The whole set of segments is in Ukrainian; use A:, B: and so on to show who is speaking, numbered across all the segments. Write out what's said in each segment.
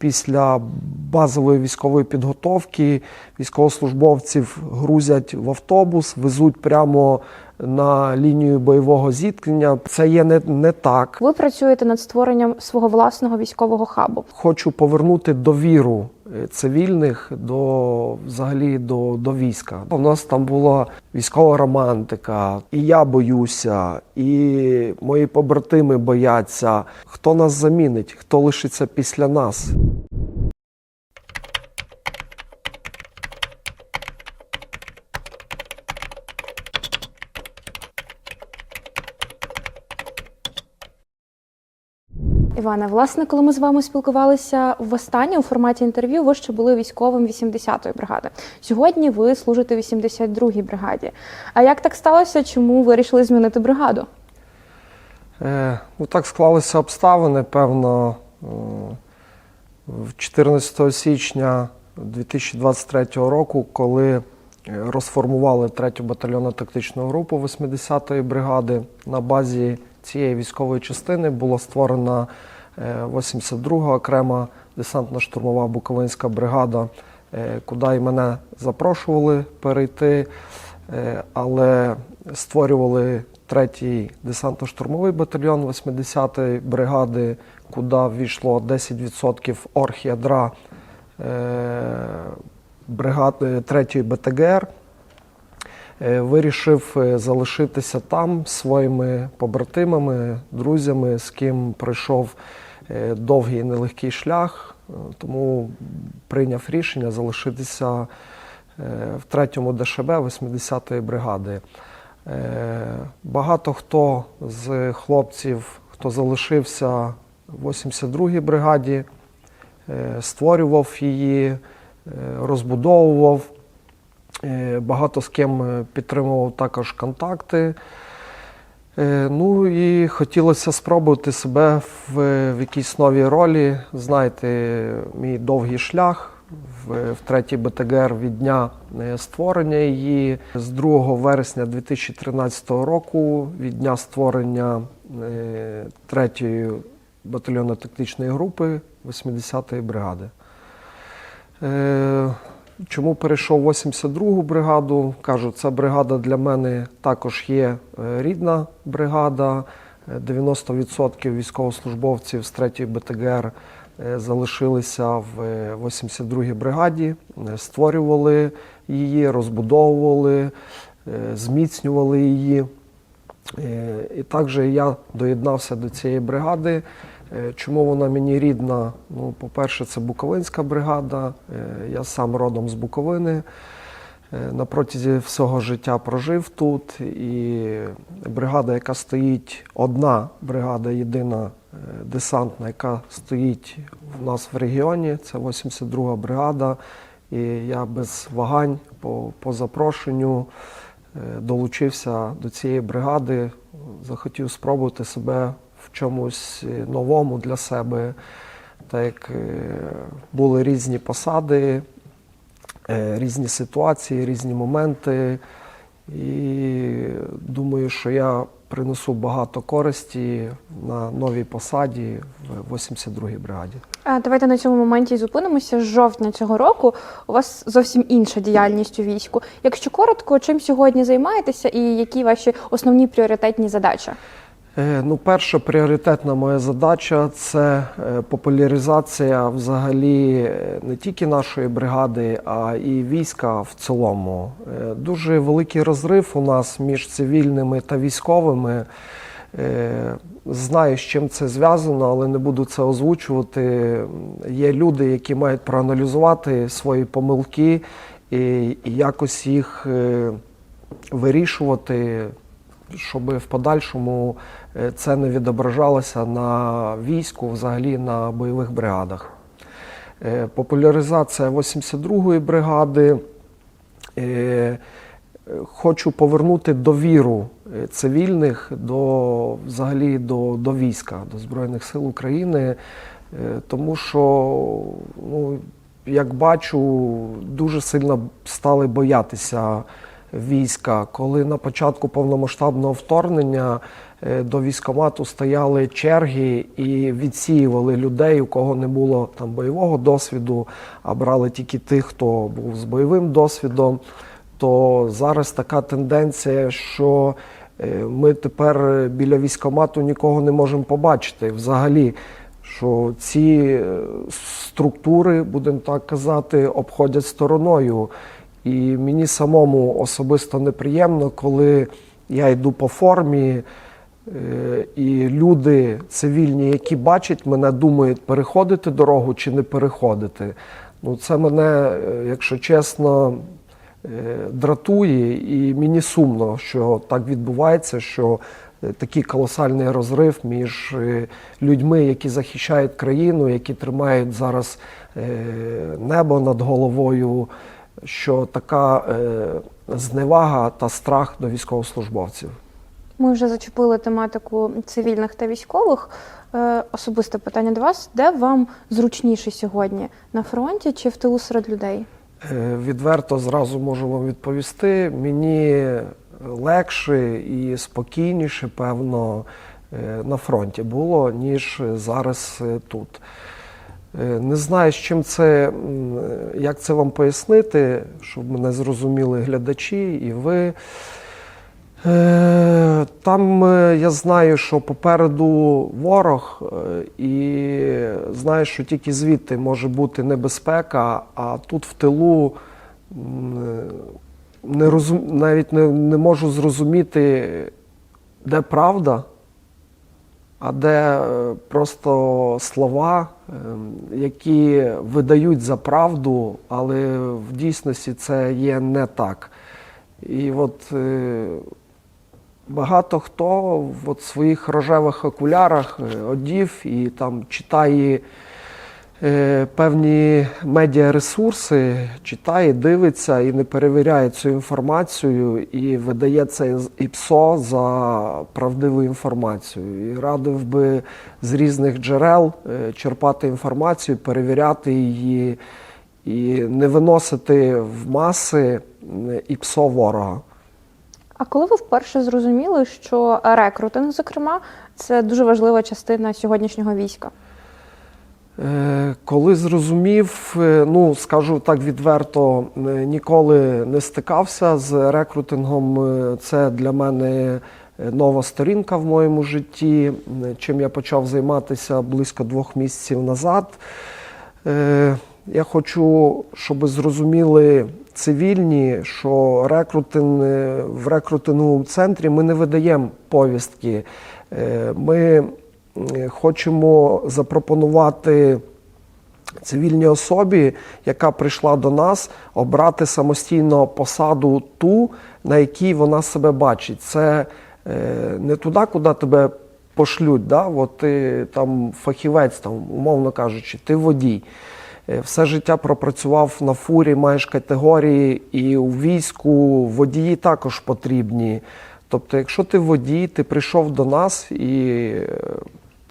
A: Після базової військової підготовки військовослужбовців грузять в автобус, везуть прямо на лінію бойового зіткнення. Це є не, не так.
B: Ви працюєте над створенням свого власного військового хабу.
A: Хочу повернути довіру е, цивільних до взагалі до, до війська. У нас там була військова романтика, і я боюся, і мої побратими бояться. Хто нас замінить, хто лишиться після нас.
B: Іване, власне, коли ми з вами спілкувалися востаннє у форматі інтерв'ю, ви ще були військовим 80-ї бригади. Сьогодні ви служите 82-й бригаді. А як так сталося? Чому вирішили змінити бригаду?
A: Е, ну, так склалися обставини. Певно, е, в 14 січня 2023 року, коли е, розформували 3-ю батальйонну тактичну групу 80-ї бригади, на базі цієї військової частини була створена е, 82-га окрема десантно-штурмова Буковинська бригада, е, куди і мене запрошували перейти, е, але створювали третій десантно-штурмовий батальйон 80-ї бригади, куди ввійшло 10% оргядра е, бригади 3-ї БТГР. Е, Вирішив е, залишитися там своїми побратимами, друзями, з ким пройшов е, довгий і нелегкий шлях, тому прийняв рішення залишитися в 3-му ДШБ 80-ї бригади. Багато хто з хлопців, хто залишився в 82-й бригаді, створював її, розбудовував. Е, Багато з ким е, підтримував також контакти. Е, Ну і хотілося спробувати себе в, в якійсь новій ролі. Знаєте, мій довгий шлях в, в 3 БТГР від дня створення її з 2 вересня 2013 року, від дня створення 3 батальйонно-тактичної групи 80-ї бригади. Е, Чому перейшов 82-гу бригаду? Кажу, ця бригада для мене також є е, рідна бригада. Е, 90% військовослужбовців з 3-ї БТГР е, залишилися в е, 82-й бригаді, е, створювали її, розбудовували, е, зміцнювали її. Е, І також я доєднався до цієї бригади. Е, Чому вона мені рідна? Ну, по-перше, це Буковинська бригада. Е, Я сам родом з Буковини. Е, На протязі всього життя прожив тут. І бригада, яка стоїть, одна бригада, єдина десантна, яка стоїть в нас в регіоні, це 82-га бригада. І я без вагань по, по запрошенню долучився до цієї бригади, захотів спробувати себе чомусь е, новому для себе, так як е, були різні посади, е, різні ситуації, різні моменти. І думаю, що я принесу багато користі на новій посаді в 82-й бригаді.
B: Давайте на цьому моменті зупинимося. З жовтня цього року у вас зовсім інша діяльність у війську. Якщо коротко, чим сьогодні займаєтеся і які ваші основні пріоритетні задачі?
A: Е, Ну, перша пріоритетна моя задача це е, популяризація взагалі е, не тільки нашої бригади, а і війська в цілому. Дуже великий розрив у нас між цивільними та військовими. Знаю, з чим це зв'язано, але не буду це озвучувати. Є люди, які мають проаналізувати свої помилки і, якось їх вирішувати, щоб в подальшому це не відображалося на війську, взагалі на бойових бригадах. Е, Популяризація 82-ї бригади. Е, Хочу повернути довіру е, цивільних до взагалі до, до війська, до Збройних сил України, е, тому що, ну, як бачу, дуже сильно стали боятися війська. Коли на початку повномасштабного вторгнення е, до військкомату стояли черги і відсіювали людей, у кого не було там бойового досвіду, а брали тільки тих, хто був з бойовим досвідом. То зараз така тенденція, що е, ми тепер біля військкомату нікого не можемо побачити взагалі. Що ці е, структури, будемо так казати, обходять стороною. І мені самому особисто неприємно, коли я йду по формі, е, і люди цивільні, які бачать мене, думають, переходити дорогу чи не переходити. Ну, це мене, е, якщо чесно, е, дратує, і мені сумно, що так відбувається, що е, такий колосальний розрив між е, людьми, які захищають країну, які тримають зараз е, небо над головою, що така е, зневага та страх до військовослужбовців.
B: Ми вже зачепили тематику цивільних та військових. Е, Особисте питання до вас: де вам зручніше сьогодні на фронті чи в тилу серед людей?
A: Е, Відверто зразу можу вам відповісти. Мені легше і спокійніше, певно, е, на фронті було, ніж зараз тут. Не знаю, з чим це, як це вам пояснити, щоб мене зрозуміли глядачі і ви. Е, Там е, я знаю, що попереду ворог, е, і знаю, що тільки звідти може бути небезпека, а тут в тилу не розум... навіть не, не можу зрозуміти, де правда, а де просто слова, які видають за правду, але в дійсності це є не так. І от багато хто в от своїх рожевих окулярах е, одів і там читає е, певні медіаресурси, читає, дивиться і не перевіряє цю інформацію і видає це ІПСО за правдиву інформацію. І радив би з різних джерел е, черпати інформацію, перевіряти її і не виносити в маси ІПСО ворога.
B: А коли ви вперше зрозуміли, що рекрутинг, зокрема, це дуже важлива частина сьогоднішнього війська?
A: Е, Коли зрозумів, е, ну скажу так відверто, е, ніколи не стикався з рекрутингом. Це для мене нова сторінка в моєму житті, чим я почав займатися близько двох місяців назад. Я хочу, щоб зрозуміли цивільні, що рекрутинг, е, в рекрутинговому центрі ми не видаємо повістки. Е, Ми е, хочемо запропонувати цивільній особі, яка прийшла до нас, обрати самостійно посаду ту, на якій вона себе бачить. Це не туди, куди тебе пошлють. Да? От ти там фахівець, там, умовно кажучи, ти водій. Е, Все життя пропрацював на фурі, маєш категорії, і у війську водії також потрібні. Тобто, якщо ти водій, ти прийшов до нас і е,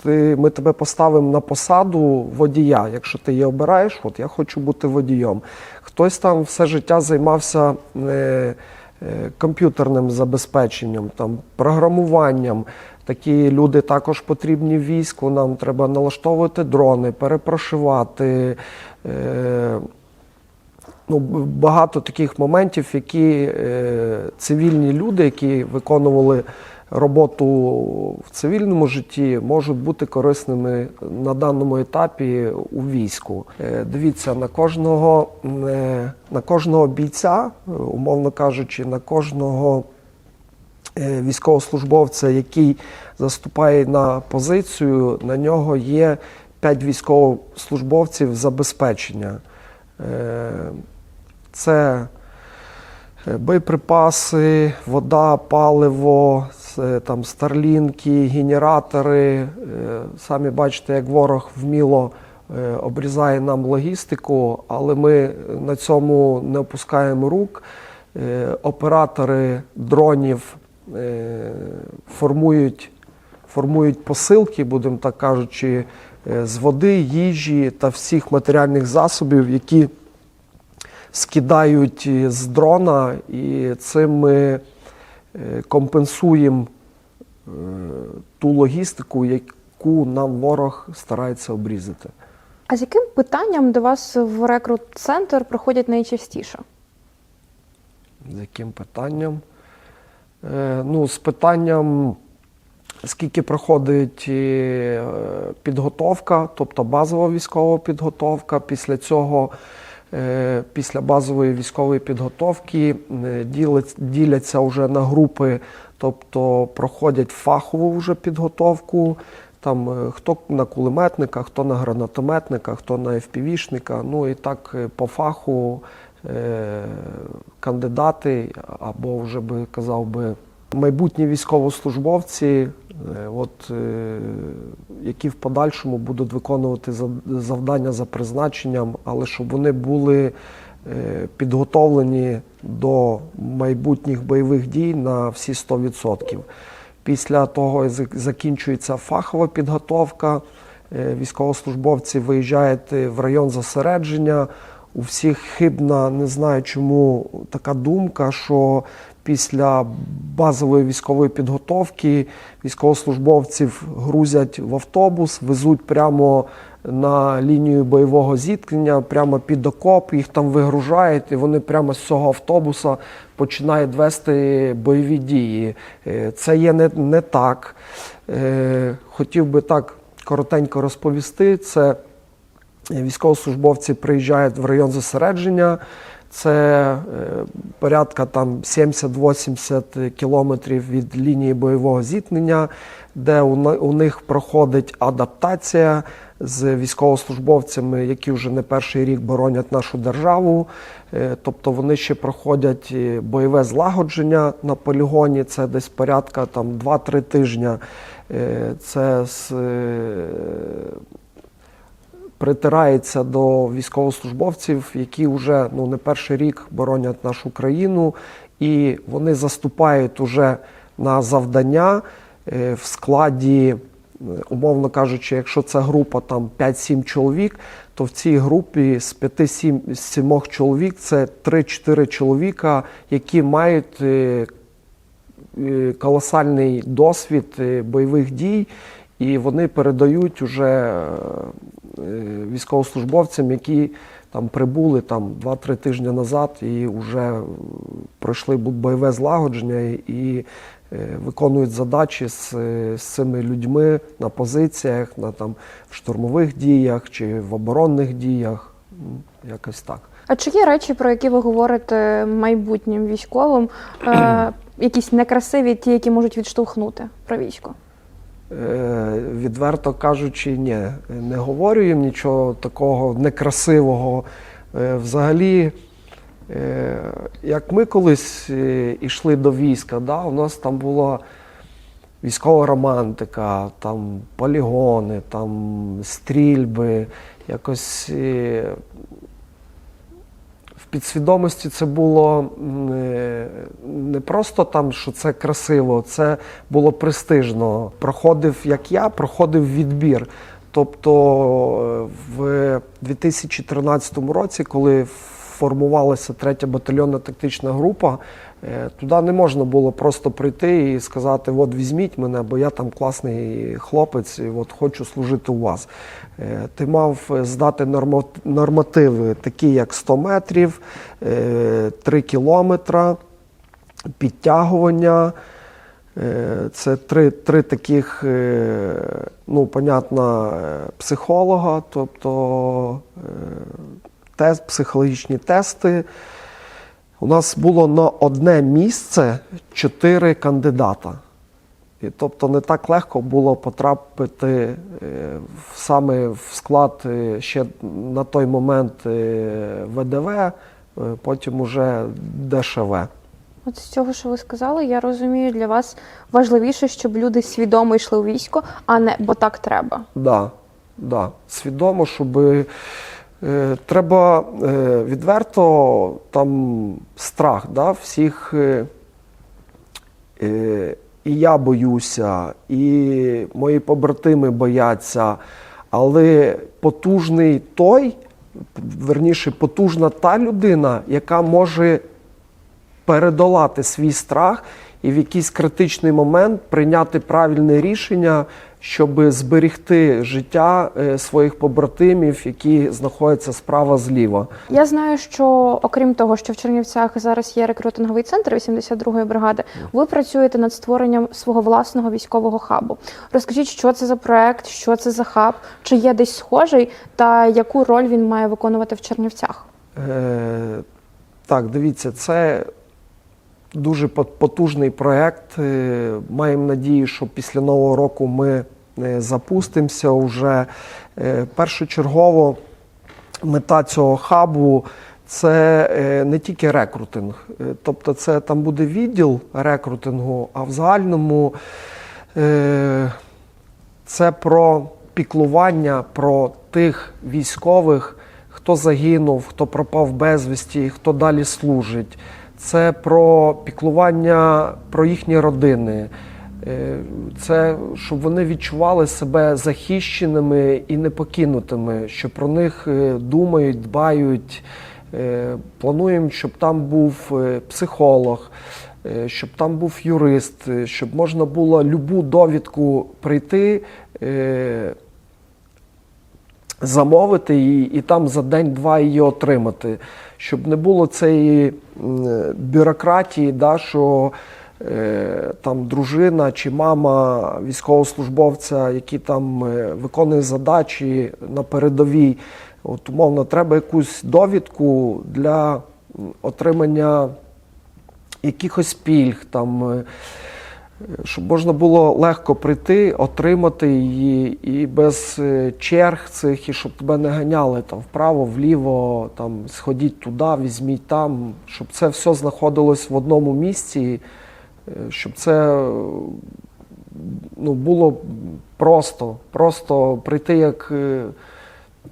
A: ти, ми тебе поставимо на посаду водія. Якщо ти її обираєш, от я хочу бути водієм. Хтось там все життя займався е, комп'ютерним забезпеченням, там, програмуванням. Такі люди також потрібні в війську. Нам треба налаштовувати дрони, перепрошивати. Е, ну, багато таких моментів, які е, цивільні люди, які виконували роботу в цивільному житті, можуть бути корисними на даному етапі у війську. Е, дивіться, на кожного, е, на кожного бійця, умовно кажучи, на кожного військовослужбовця, який заступає на позицію, на нього є 5 військовослужбовців забезпечення. Е, Це е, боєприпаси, вода, паливо, там старлінки, генератори. Е, Самі бачите, як ворог вміло е, обрізає нам логістику, але ми на цьому не опускаємо рук. Е, Оператори дронів е, формують, формують посилки, будемо так кажучи, е, з води, їжі та всіх матеріальних засобів, які скидають з дрона, і цим ми е, компенсуємо е, ту логістику, яку нам ворог старається обрізати.
B: А з яким питанням до вас в рекрут-центр приходять найчастіше?
A: З яким питанням? Е, ну, з питанням, скільки проходить е, підготовка, тобто базова військова підготовка. Після цього, е, після базової військової підготовки, діляться вже на групи, тобто проходять фахову вже підготовку. Там хто на кулеметника, хто на гранатометника, хто на FPV-шника. Ну і так по фаху кандидати, або вже би казав би майбутні військовослужбовці, е, от, е, які в подальшому будуть виконувати завдання за призначенням, але щоб вони були е, підготовлені до майбутніх бойових дій на всі 100%. Після того закінчується фахова підготовка. е, Військовослужбовці виїжджають е, в район зосередження. У всіх хибна, не знаю чому така думка, що після базової військової підготовки військовослужбовців грузять в автобус, везуть прямо на лінію бойового зіткнення, прямо під окоп, їх там вигружають, і вони прямо з цього автобуса починають вести бойові дії. Е, Це є не, не так. Е, Хотів би так коротенько розповісти. Це військовослужбовці приїжджають в район зосередження. Це е, порядка там 70-80 кілометрів від лінії бойового зіткнення, де у, них проходить адаптація з військовослужбовцями, які вже не перший рік боронять нашу державу. Е, Тобто вони ще проходять е, бойове злагодження на полігоні. Це десь порядка там 2-3 тижня. Це з притирається до військовослужбовців, які вже ну, не перший рік боронять нашу країну, і вони заступають уже на завдання е, в складі, е, умовно кажучи, якщо це група там 5-7 чоловік, то в цій групі з 5-7 чоловік це 3-4 чоловіка, які мають е, колосальний досвід бойових дій, і вони передають уже військовослужбовцям, які там прибули там 2-3 тижні назад і вже пройшли бу- бойове злагодження і е, виконують задачі з, е, з цими людьми на позиціях, на там в штурмових діях чи в оборонних діях. Якось так.
B: А чи є речі, про які ви говорите майбутнім військовим, е, якісь некрасиві, ті, які можуть відштовхнути про військо?
A: Е, Відверто кажучи, ні, не говорю їм нічого такого некрасивого. Е, Взагалі, е, як ми колись йшли до війська, да, у нас там була військова романтика, там полігони, там стрільби, якось. В підсвідомості це було не просто там, що це красиво, це було престижно. Проходив, як я, проходив відбір. Тобто е, в 2013 році, коли формувалася третя батальйонна тактична група, е, туди не можна було просто прийти і сказати: от візьміть мене, бо я там класний хлопець, і от хочу служити у вас. Е, Ти мав здати нормативи, такі як 100 метрів, 3 кілометра, підтягування. Е, Це три, три таких, е, ну, понятно, е, психолога, тобто е, тест, психологічні тести. У нас було на одне місце чотири кандидата. І тобто не так легко було потрапити е, в, саме в склад е, ще на той момент ВДВ, е, потім уже ДШВ.
B: От з цього, що ви сказали, я розумію, для вас важливіше, щоб люди свідомо йшли у військо, а не бо так треба.
A: Да, да. Свідомо, щоб треба е, відверто там страх, да, всіх. Е, е, і я боюся, і мої побратими бояться, але потужний той, верніше, потужна та людина, яка може передолати свій страх і в якийсь критичний момент прийняти правильне рішення, щоб зберегти життя е, своїх побратимів, які знаходяться справа зліва.
B: Я знаю, що окрім того, що в Чернівцях зараз є рекрутинговий центр 82-ї бригади, ви працюєте над створенням свого власного військового хабу. Розкажіть, що це за проект, що це за хаб, чи є десь схожий, та яку роль він має виконувати в Чернівцях?
A: Е, так, дивіться, це дуже потужний проєкт. Е, Маємо надію, що після нового року ми е, запустимося вже. Е, Першочергово мета цього хабу це не тільки рекрутинг, тобто це там буде відділ рекрутингу, а в загальному це про піклування про тих військових, хто загинув, хто пропав безвісті, хто далі служить. Це про піклування про їхні родини. Е, Це щоб вони відчували себе захищеними і непокинутими, що про них е, думають, дбають. Е, Плануємо, щоб там був психолог, щоб там був юрист, щоб можна було любу довідку прийти, замовити її і там за день-два її отримати. Щоб не було цієї бюрократії, да, що е, там дружина чи мама військовослужбовця, які там е, виконує задачі на передовій. От умовно, треба якусь довідку для отримання якихось пільг, там, е, щоб можна було легко прийти, отримати її і без е, черг цих, і щоб тебе не ганяли там вправо, вліво, там сходіть туди, візьміть там, щоб це все знаходилось в одному місці, е, щоб це е, ну, було просто, просто прийти як.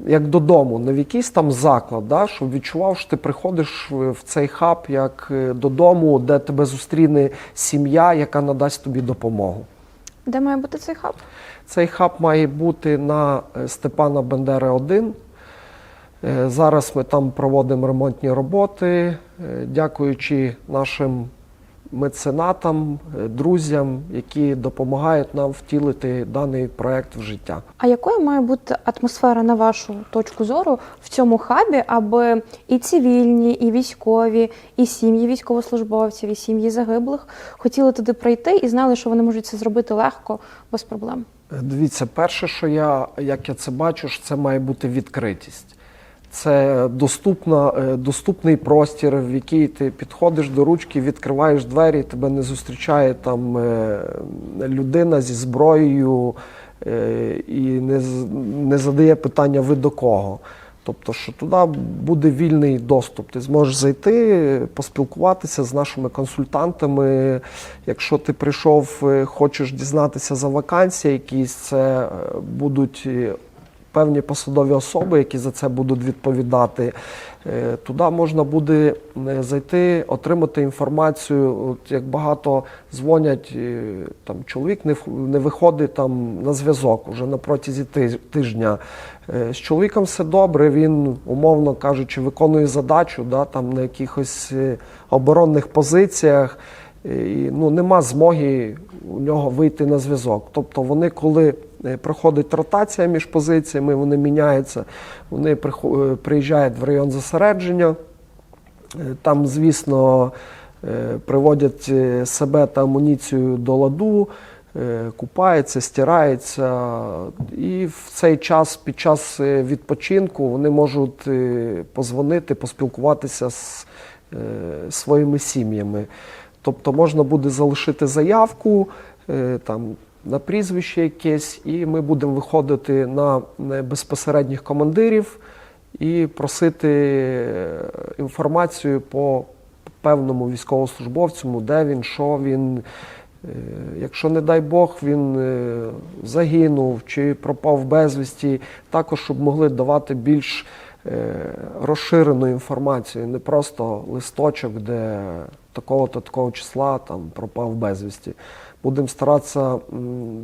A: Як додому, не в якийсь там заклад, да, щоб відчував, що ти приходиш в цей хаб як е, додому, де тебе зустріне сім'я, яка надасть тобі допомогу.
B: Де має бути цей хаб?
A: Цей хаб має бути на е, Степана Бендери 1. Е, Зараз ми там проводимо ремонтні роботи, дякуючи нашим меценатам, е, друзям, які допомагають нам втілити даний проект в життя.
B: А якою має бути атмосфера на вашу точку зору в цьому хабі, аби і цивільні, і військові, і сім'ї військовослужбовців, і сім'ї загиблих хотіли туди прийти і знали, що вони можуть це зробити легко, без проблем?
A: Дивіться, перше, що я, як я це бачу, що це має бути відкритість. Це доступна, е, доступний простір, в який ти підходиш до ручки, відкриваєш двері, тебе не зустрічає там е, людина зі зброєю е, і не, не задає питання ви до кого. Тобто, що туди буде вільний доступ. Ти зможеш зайти, поспілкуватися з нашими консультантами. Якщо ти прийшов, хочеш дізнатися за вакансії, якісь це будуть певні посадові особи, які за це будуть відповідати. Е, Туди можна буде е, зайти, отримати інформацію. От як багато дзвонять, е, там чоловік не, не виходить там на зв'язок уже на протязі тижня. З чоловіком все добре, він, умовно кажучи, виконує задачу да, там, на якихось оборонних позиціях. Е, ну, нема змоги у нього вийти на зв'язок. Тобто вони, коли е, проходить ротація між позиціями, вони міняються, вони е, приїжджають в район зосередження. Там, звісно, приводять себе та амуніцію до ладу, купаються, стираються. І в цей час, під час відпочинку, вони можуть позвонити, поспілкуватися з своїми сім'ями. Тобто можна буде залишити заявку е, там, на прізвище якесь, і ми будемо виходити на безпосередніх командирів і просити е, інформацію по певному військовослужбовцю, де він, що він. Е, Якщо, не дай Бог, він загинув чи пропав безвісті, також щоб могли давати більш розширену інформацію, не просто листочок, де такого-то такого числа там пропав безвісті. Будемо старатися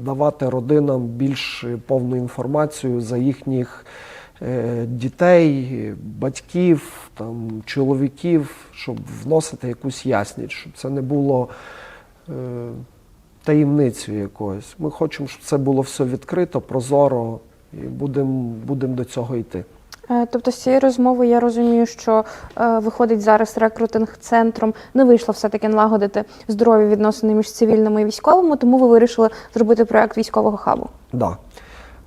A: давати родинам більш е, повну інформацію за їхніх е, дітей, батьків, там, чоловіків, щоб вносити якусь ясність, щоб це не було е, таємницею якоюсь. Ми хочемо, щоб це було все відкрито, прозоро, і будемо будем до цього йти.
B: Е, Тобто з цієї розмови я розумію, що е, виходить зараз рекрутинг центром не вийшло все-таки налагодити здорові відносини між цивільними і військовими, тому ви вирішили зробити проект військового хабу.
A: Да.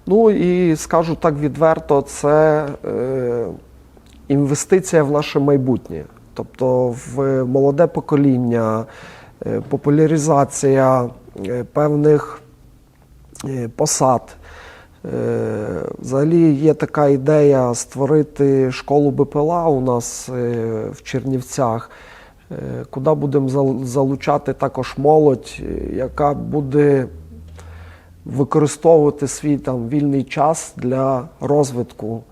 A: Ну і скажу так відверто, це е, інвестиція в наше майбутнє. Тобто в молоде покоління, е, популяризація е, певних е, посад. Е, Взагалі є така ідея створити школу БПЛА у нас е, в Чернівцях, е, куди будемо залучати також молодь, яка буде використовувати свій там вільний час для розвитку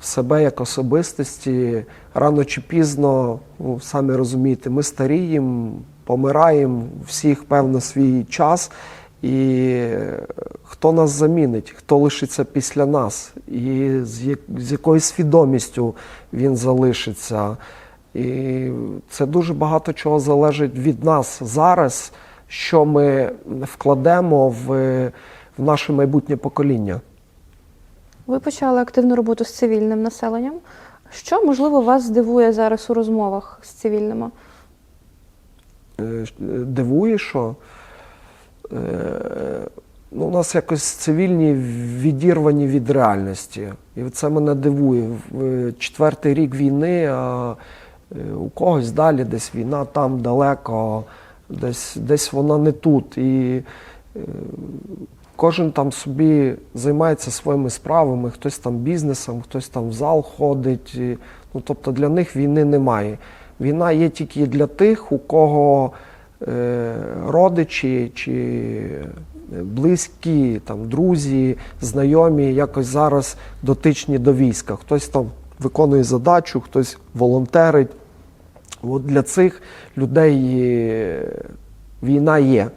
A: себе як особистості. Рано чи пізно, ну, самі розумієте, ми старіємо, помираємо, всіх певно свій час. І е, хто нас замінить, хто лишиться після нас, і з, як, з якою свідомістю він залишиться. І це дуже багато чого залежить від нас зараз, що ми вкладемо в, в наше майбутнє покоління.
B: Ви почали активну роботу з цивільним населенням. Що можливо вас здивує зараз у розмовах з цивільними?
A: Е, Дивує, що е, ну, у нас якось цивільні відірвані від реальності. І це мене дивує. Четвертий рік війни, а е, у когось далі десь війна, там далеко, десь, десь вона не тут. І е, кожен там собі займається своїми справами, хтось там бізнесом, хтось там в зал ходить. Ну, тобто для них війни немає. Війна є тільки для тих, у кого е, родичі чи близькі, там, друзі, знайомі якось зараз дотичні до війська. Хтось там виконує задачу, хтось волонтерить. От для цих людей е, війна є.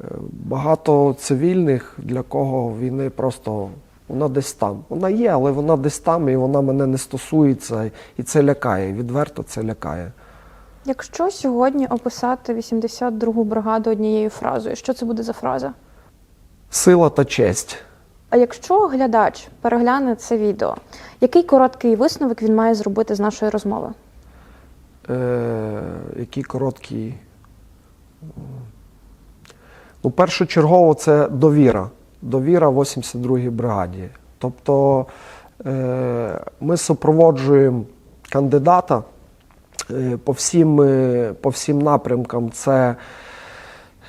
A: Е, Багато цивільних, для кого війни просто вона десь там. Вона є, але вона десь там і вона мене не стосується. І це лякає. Відверто це лякає.
B: Якщо сьогодні описати 82-гу бригаду однією фразою, що це буде за фраза?
A: Сила та честь.
B: А якщо глядач перегляне це відео, який короткий висновок він має зробити з нашої розмови?
A: Е, який короткий. Ну, першочергово це довіра. Довіра 82-й бригаді. Тобто е, ми супроводжуємо кандидата по всім, е, по всім напрямкам. Це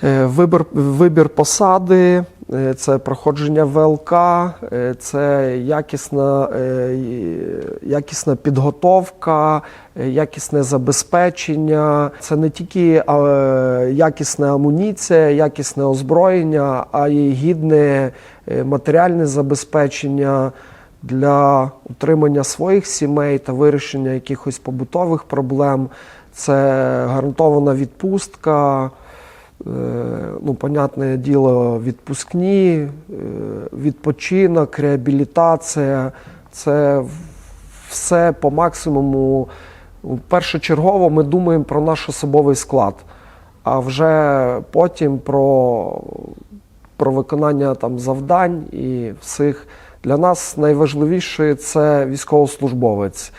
A: Е, Вибір, вибір посади, е, це проходження ВЛК, е, це якісна, е, якісна підготовка, е, якісне забезпечення. Це не тільки е, якісна амуніція, якісне озброєння, а й гідне е, матеріальне забезпечення для утримання своїх сімей та вирішення якихось побутових проблем. Це гарантована відпустка. Е, ну, понятне діло, відпускні, е, відпочинок, реабілітація. Це все по максимуму. Ну, Першочергово ми думаємо про наш особовий склад, а вже потім про, про виконання там, завдань і всіх. Для нас найважливіше це військовослужбовець.